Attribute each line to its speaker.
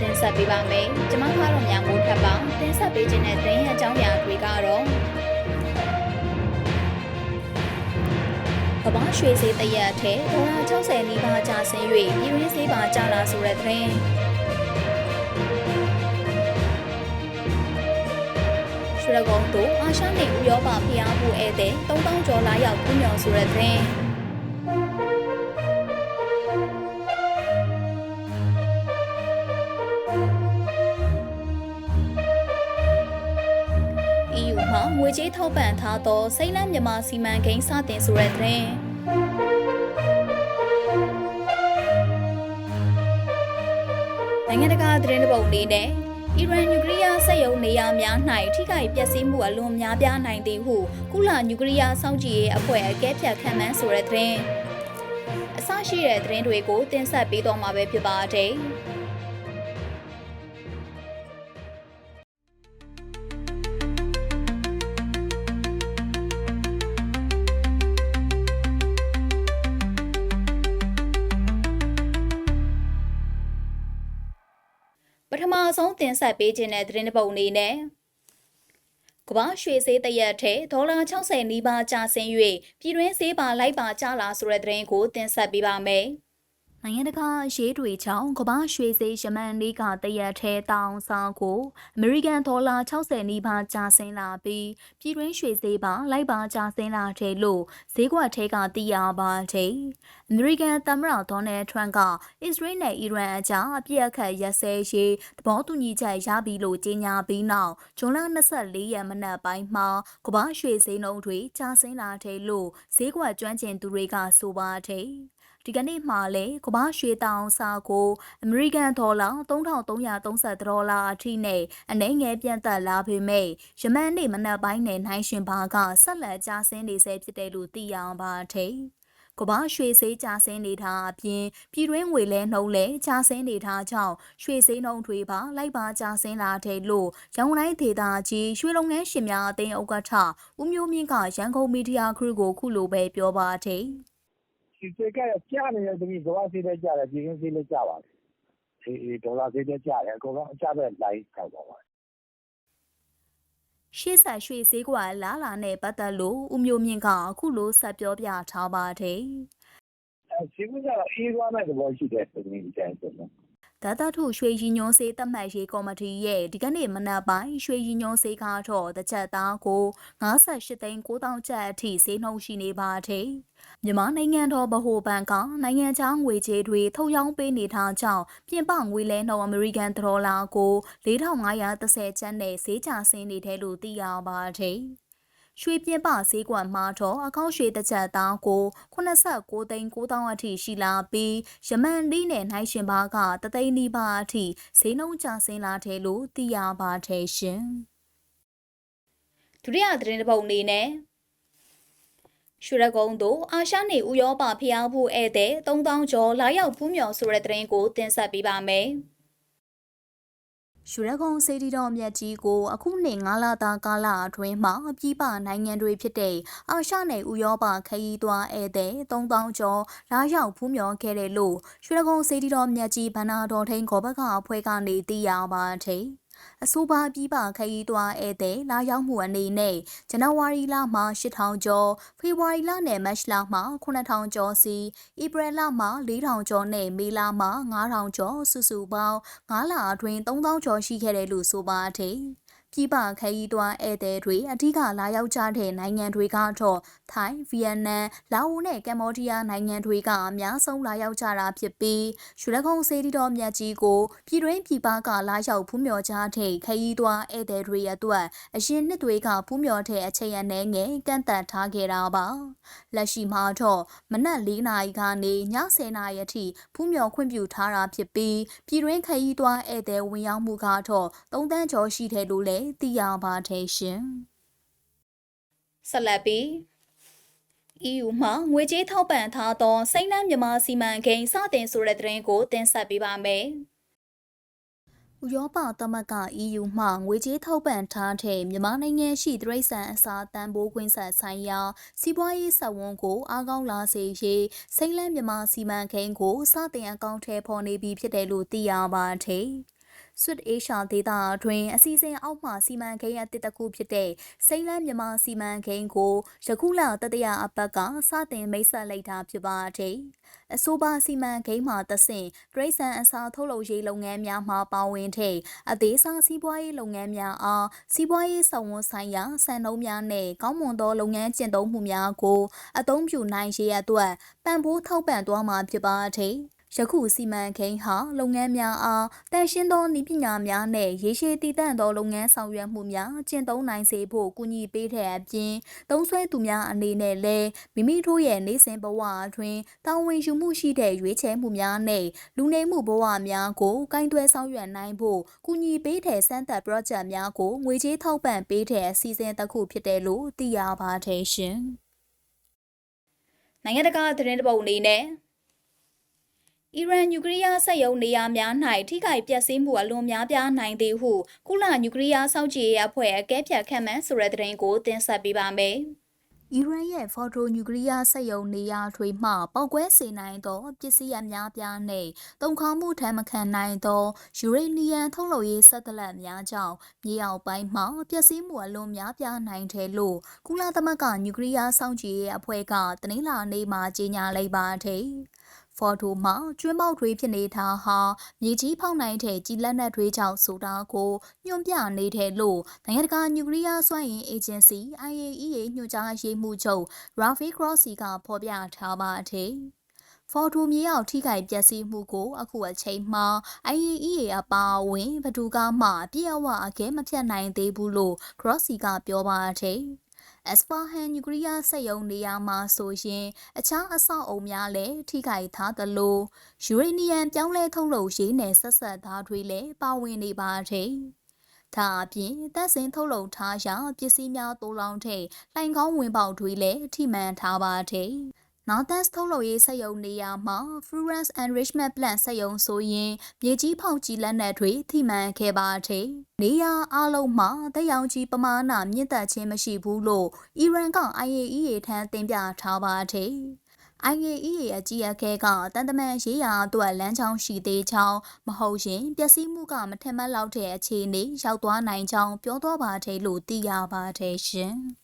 Speaker 1: တင်ဆက်ပေးပါမယ်။ကျွန်မကတော့ညမိုးထပ်ပါတင်ဆက်ပေးခြင်းတဲ့သတင်းအကြောင်းအရာတွေကတော့ကမ္ဘာရွှေဈေးတရက်အထက်ဒေါ်လာ60နီးပါးကျဆင်း၍ပြည်တွင်းဈေးပါကျလာဆိုတဲ့သတင်းရွှေရကုန်းတို့အာရှနဲ့ဥရောပဖျားမှုဧည့်သည်3000ကျော်လာရောက်ပြမျောဆိုတဲ့သတင်း EU မှာငွေကြေးထောက်ပံ့ထားသောစိတ်လန်းမြန်မာစီမံကိန်းစတင်ဆိုတဲ့သတင်းနိုင်ငံတကာသတင်းတစ်ပုဒ်လေးနဲ့အီရန်နျူကလ িয়ার စက်ရုံနေရာများ၌ထိခိုက်ပျက်စီးမှုအလွန်များပြားနိုင်သည်ဟုကုလနျူကလ িয়ার စောင့်ကြည့်ရေးအဖွဲ့အကဲဖြတ်ခံမှန်းဆိုတဲ့သတင်းအစရှိတဲ့သတင်းတွေကိုတင်ဆက်ပေးတော့မှာပဲဖြစ်ပါတယ်။ ပထမဆုံးတင်ဆက်ပေးခြင်းတဲ့သတင်းတစ်ပုဒ်အနေနဲ့ကမ္ဘာရွှေဈေးတရက်ထဲဒေါ်လာ60နီးပါးကျဆင်း၍ပြည်တွင်းဈေးပါလိုက်ပါကျလာဆိုတဲ့သတင်းကိုတင်ဆက်ပေးပါမယ်။ နိုင်ငံတကာရေးတွေကြောင့်ကမ္ဘာရွှေဈေးယမန်လေးကတရက်ထဲတောင်ဆောင်ကိုအမေရိကန်ဒေါ်လာ60နီးပါးကျဆင်းလာပြီးပြည်တွင်းရွှေဈေးပါလိုက်ပါကျဆင်းလာတယ်လို့ဈေးကွက်ထဲကသိရပါတယ်။အမေရိကန်သမ္မတဒေါ်နယ်ထရန့်ကအစ္စရေးနဲ့အီရန်အကြားအပြစ်အခတ်ရက်စဲရေးသဘောတူညီချက်ရပြီလို့ကြေညာပြီးနောက်ဇွန်လ24ရက်မနက်ပိုင်းမှာကမ္ဘာရွှေဈေးနှုန်းတွေကျဆင်းလာတယ်လို့ဈေးကွက်ကျွမ်းကျင်သူတွေကဆိုပါတယ်။ ဒီကနေ့မှလည်းကမ္ဘာရွှေတောင်စာကိုအမေရိကန်ဒေါ်လာ3330ဒေါ်လာအထိနဲ့အနှဲငယ်ပြန့်သက်လာပေမဲ့ယမန်နေ့မနက်ပိုင်းနဲ့နှိုင်းရှင်ဘာကဆက်လက်ကျဆင်းနေဆဲဖြစ်တယ်လို့သိရပါတယ်။ကမ္ဘာရွှေဈေးကျဆင်းနေတာအပြင်ပြည်တွင်းငွေလဲနှုန်းလဲကျဆင်းနေတာကြောင့်ရွှေဈေးနှုန်းတွေပါလိုက်ပါကျဆင်းလာတယ်လို့ရောင်းတိုင်းဒေသကြီးရွှေလုပ်ငန်းရှင်များအသင်းဥက္ကဋ္ဌဦးမျိုးမြင့်ကရန်ကုန်မီဒီယာခရုကိုခုလိုပဲပြောပါတယ်။
Speaker 2: ဒီစိတ်ကကျနေတဲ့တတိကမ္ဘာဈေးလည်းကျတယ်ပြည်တွင်းဈေးလည်းကျပါတယ်အေးအေးဒေါ်လာဈေးလည်းကျတယ်အကုန်လုံးအကျပဲလိုက်ထောက်ပါပါ
Speaker 1: ရှေ့ဆက်ရွှေဈေးကွာလာလာနဲ့ပတ်သက်လို့ဦးမျိုးမြင့်ကအခုလိုဆက်ပြောပြထားပါတယ်
Speaker 2: အဲဈေးကကတော့အေးသွားတဲ့သဘောရှိတယ်ဒီနေ့ကျရင်ဆိုတော့။
Speaker 1: ဒါတထုရွှေရည်ညွှန်းစေးတတ်မှတ်ရေးကော်မတီရဲ့ဒီကနေ့မနက်ပိုင်းရွှေရည်ညွှန်းစေးကတော့တစ်ချက်သားကို58သိန်း9000ကျပ်အထိဈေးနှုန်းရှိနေပါတယ်။မြန်မာနိုင်ငံတော်ဗဟိုဘဏ်ကနိုင်ငံခြားငွေကြေးတွေထုတ်ရောင်းပေးနေတာကြောင့်ပြင်ပငွေလဲနှုန်းအမေရိကန်ဒေါ်လာကို4530ကျပ်နဲ့ဈေးချဆင်းနေတယ်လို့သိရပါတယ်။ ရွှေပြင်းပဈေးကွက်မှာတော့အကောင့်ရွှေတစ်ချက်သားကို89သိန်း9000အထိရှိလာပြီးယမန်လေးနဲ့နှိုင်းရှင်ဘာကတသိန်းနီးပါးအထိဈေးနှုန်းကျဆင်းလာတယ်လို့သိရပါတယ်ရှင်ဒုတိယသတင်းတစ်ပုဒ်အနေနဲ့ရွှေရကုန်းတို့အာရှနေဥရောပဖျားဖို့ဧည့်သည်3000ကျော်လာရောက်ဖူးမြော်ဆိုတဲ့သတင်းကိုတင်ဆက်ပေးပါမယ်။ ရွှေရကုန်းစေတီတော်မြတ်ကြီးကိုအခုနှစ်9လသားကာလအတွင်းမှာအပြည့်ပနိုင်ငံတွေဖြစ်တဲ့အာရှနယ်ဥရောပခရီးသွားဧည့်သည်3000ကျော်လာရောက်ဖူးမြော်ခဲ့တယ်လို့ရွှေရကုန်းစေတီတော်မြတ်ကြီးဗန္နာတော်ထိန်ခေါ်ဘက်ကအဖွဲ့ကနေသိရပါတယ်။ အဆိုပါပြည်ပခရီးသွားဧည့်သည်လာရောက်မှုအနေနဲ့ဇန်နဝါရီလမှာ8000ကျော်ဖေဖော်ဝါရီလနဲ့မတ်လမှာ9000ကျော်စီဧပြီလမှာ4000ကျော်နဲ့မေလမှာ9000ကျော်စုစုပေါင်း9လအတွင်း3000ကျော်ရှိခဲ့တယ်လို့ဆိုပါတယ်။ ပြည်ပခရီးသွားဧည့်သည်တွေအထူးကလာရောက်ကြတဲ့နိုင်ငံတွေကတော့ထိုင်း၊ဗီယက်နမ်၊လာအိုနဲ့ကမ္ဘောဒီးယားနိုင်ငံတွေကအများဆုံးလာရောက်ကြတာဖြစ်ပြီးရွှေလကုံစေတီတော်မြတ်ကြီးကိုပြည်တွင်းပြည်ပကလာရောက်ဖူးမြော်ကြတဲ့ခရီးသွားဧည့်သည်တွေအတွက်အရင်နှစ်တွေကဖူးမြော်တဲ့အချိန်အနည်းငယ်ကန့်သတ်ထားခဲ့တာပါလက်ရှိမှာတော့မနက်၄နာရီကနေည10နာရီအထိဖူးမြော်ခွင့်ပြုထားတာဖြစ်ပြီးပြည်တွင်းခရီးသွားဧည့်သည်ဝင်ရောက်မှုကတော့၃တန်းကျော်ရှိတယ်လို့လည်းသိရပါတယ်ရှင်ဆက်လက်ပြီး EU မှငွေကြေးထောက်ပံ့ထားသောစိတ်နှမ်းမြန်မာစီမံကိန်းစတင်ဆိုတဲ့သတင်းကိုတင်ဆက်ပေးပါမယ်။ဥရောပသမဂ္ဂ EU မှငွေကြေးထောက်ပံ့ထားတဲ့မြန်မာနိုင်ငံရှိတရိษံအစာတန်ဖိုးခွင့်ဆက်ဆိုင်ရာစီးပွားရေးဆက်ဝန်ကိုအားကောင်းလာစေရေးစိတ်လန်းမြန်မာစီမံကိန်းကိုစတင်အကောင့်ထဲပေါ်နေပြီဖြစ်တယ်လို့သိရပါတယ်။ Swift Asia ဒေသအတွင်းအစီအစဉ်အောက်မှစီမံကိန်းအသစ်တစ်ခုဖြစ်တဲ့စိန်လန်းမြန်မာစီမံကိန်းကိုယခုလတတိယအပတ်ကစတင်မိတ်ဆက်လိုက်တာဖြစ်ပါတယ်။အဆိုပါစီမံကိန်းမှာသဆင့်တရိတ်ဆန်အစာထုတ်လုပ်ရေးလုပ်ငန်းများမှာပါဝင်တဲ့အသေးစားစီးပွားရေးလုပ်ငန်းများအားစီးပွားရေးဆောင်ဝန်ဆိုင်ရာစံနှုန်းများနဲ့ကောင်းမွန်သောလုပ်ငန်းကျင့်သုံးမှုများကိုအသုံးပြုနိုင်ရေးအတွက်ပံ့ပိုးထောက်ပံ့သွားမှာဖြစ်ပါတယ်။ ယခုစီမံကိန်းဟာလုပ်ငန်းများအားတန်ရှင်းသောနည်းပညာများနဲ့ရေရှည်တည်တံ့သောလုပ်ငန်းဆောင်ရွက်မှုများကျင့်သုံးနိုင်စေဖို့ကူညီပေးတဲ့အပြင်သုံးစွဲသူများအနေနဲ့လည်းမိမိတို့ရဲ့နေစဉ်ဘဝအတွင်းတာဝန်ယူမှုရှိတဲ့ရွေးချယ်မှုများနဲ့လူနေမှုဘဝများကိုကင်တွယ်ဆောင်ရွက်နိုင်ဖို့ကူညီပေးတဲ့စမ်းသပ် project များကိုငွေကြေးထောက်ပံ့ပေးတဲ့အစီအစဉ်တစ်ခုဖြစ်တယ်လို့သိရပါတယ်ရှင်။နိုင်ငံတကာသတင်းတပုတ်အနေနဲ့ အီရန်နျူကလ িয়ার စက်ရုံနေရာများ၌ထိခိုက်ပျက်စီးမှုအလွန်များပြားနိုင်သည်ဟုကုလနျူကလ িয়ার စောင့်ကြည့်ရေးအဖွဲ့အကဲဖြတ်ခံမှန်းဆိုတဲ့သတင်းကိုတင်ဆက်ပေးပါမယ်။အီရန်ရဲ့ဖော်တိုနျူကလ িয়ার စက်ရုံနေရာထွေမှပောက်ကွဲစေနိုင်သောပစ္စည်းအများပြားနှင့်တုံခါမှုထမ်းမခံနိုင်သောယူရေနီယံထုတ်လုပ်ရေးစက်တလက်များကြောင့်မြေအောက်ပိုင်းမှာပျက်စီးမှုအလွန်များပြားနိုင်တယ်လို့ကုလသမဂ္ဂနျူကလ িয়ার စောင့်ကြည့်ရေးအဖွဲ့ကတနင်္လာနေ့မှာကြေညာလိုက်ပါတယ်။ ဖော်တိုမှာကျွန်းပေါက်တွေဖြစ်နေတာဟာမြေကြီးဖောက်နိုင်တဲ့ကြီးလက်နက်တွေကြောင့်ဆိုတာကိုညွှန်ပြနေတယ်လို့နိုင်ငံတကာနျူကလ িয়ার စွမ်းအင်အေဂျင်စီ IAEA ညွှန်ကြားရေးမှူးချုပ် Rafi Grossi ကဖော်ပြထားပါတယ်။ဖော်တိုမြေရောက်ထိခိုက်ပျက်စီးမှုကိုအခုအချိန်မှာ IAEA အပါအဝင်ဘဒူကမှအပြည့်အဝအကဲမဖြတ်နိုင်သေးဘူးလို့ Grossi ကပြောပါတယ်။ အက်စပါဟန်နျူကလ িয়ার စက်ရုံနေရာမှာဆိုရင် အခြားအဆောက်အုံများလည်းထိခိုက်ထားသလိုယူရေနီယံပြောင်းလဲထုတ်လုပ်ရေးနဲ့ဆက်ဆက်သားတွေလည်းပါဝင်နေပါတယ်။ဒါအပြင်တပ်စင်ထုတ်လုပ်ထားရာပစ္စည်းများတိုးလောင်တဲ့လှိုင်ကောင်းဝင်ပေါက်တွေလည်းထိမှန်ထားပါတယ်။ Northern ထုတ်လုပ်ရေးစက်ရုံနေရာမှာ Fluorence Enrichment Plant စက်ရုံဆိုရင်မြေကြီးဖောက်ကြီးလက်နက်တွေထိမှန်ခဲ့ပါတယ်။နေရာအလုံးမှာတက်ရောင်ကြီးပမာဏမြင့်တက်ခြင်းမရှိဘူးလို့အီရန်က IAEA ထံတင်ပြထားပါတယ်။ IAEA အကြီးအကဲကတန်တမန်ရေးရာအတွက်လမ်းကြောင်းရှိသေးချောင်းမဟုတ်ရင်ပျက်စီးမှုကမထင်မှတ်လောက်တဲ့အခြေအနေရောက်သွားနိုင်ကြောင်းပြောတော့ပါတယ်လို့သိရပါတယ်ရှင်။